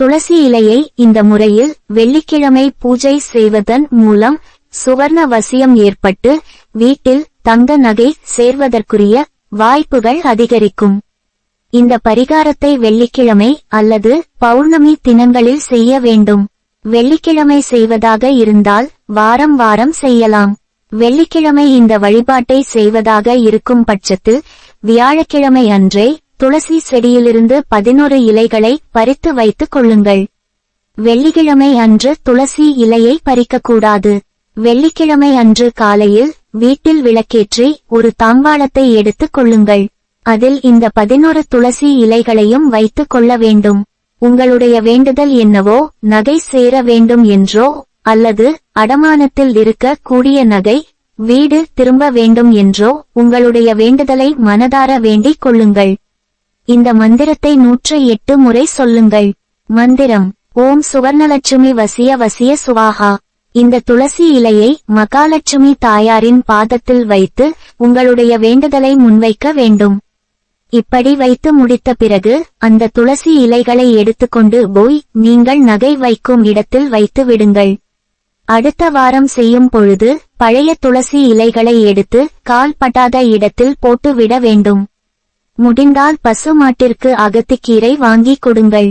துளசி இலையை இந்த முறையில் வெள்ளிக்கிழமை பூஜை செய்வதன் மூலம் சுவர்ண வசியம் ஏற்பட்டு வீட்டில் தங்க நகை சேர்வதற்குரிய வாய்ப்புகள் அதிகரிக்கும். இந்த பரிகாரத்தை வெள்ளிக்கிழமை அல்லது பௌர்ணமி தினங்களில் செய்ய வேண்டும். வெள்ளிக்கிழமை செய்வதாக இருந்தால் வாரம் வாரம் செய்யலாம். வெள்ளிக்கிழமை இந்த வழிபாட்டை செய்வதாக இருக்கும் பட்சத்தில் வியாழக்கிழமை அன்றே துளசி செடியிலிருந்து பதினொரு இலைகளை பறித்து வைத்துக் கொள்ளுங்கள். வெள்ளிக்கிழமை அன்று துளசி இலையை பறிக்கக்கூடாது. வெள்ளிக்கிழமை அன்று காலையில் வீட்டில் விளக்கேற்றி ஒரு தாம்பாளத்தை எடுத்துக் கொள்ளுங்கள். அதில் இந்த பதினொரு துளசி இலைகளையும் வைத்துக் கொள்ள வேண்டும். உங்களுடைய வேண்டுதல் என்னவோ நகை சேர வேண்டும் என்றோ அல்லது அடமானத்தில் இருக்க கூடிய நகை வீடு திரும்ப வேண்டும் என்றோ உங்களுடைய வேண்டுதலை மனதார வேண்டிக் கொள்ளுங்கள். இந்த மந்திரத்தை நூற்று எட்டு முறை சொல்லுங்கள். மந்திரம் ஓம் சுவர்ணலட்சுமி வசிய வசிய சுவாகா. இந்த துளசி இலையை மகாலட்சுமி தாயாரின் பாதத்தில் வைத்து உங்களுடைய வேண்டுதலை முன்வைக்க வேண்டும். இப்படி வைத்து முடித்த பிறகு அந்த துளசி இலைகளை எடுத்துக்கொண்டு போய் நீங்கள் நகை வைக்கும் இடத்தில் வைத்து விடுங்கள். அடுத்த வாரம் செய்யும் பொழுது பழைய துளசி இலைகளை எடுத்து கால் பட்டாத இடத்தில் போட்டு விட வேண்டும். முடிந்தால் பசு மாட்டிற்கு அகத்திக்கீரை வாங்கி கொடுங்கள்.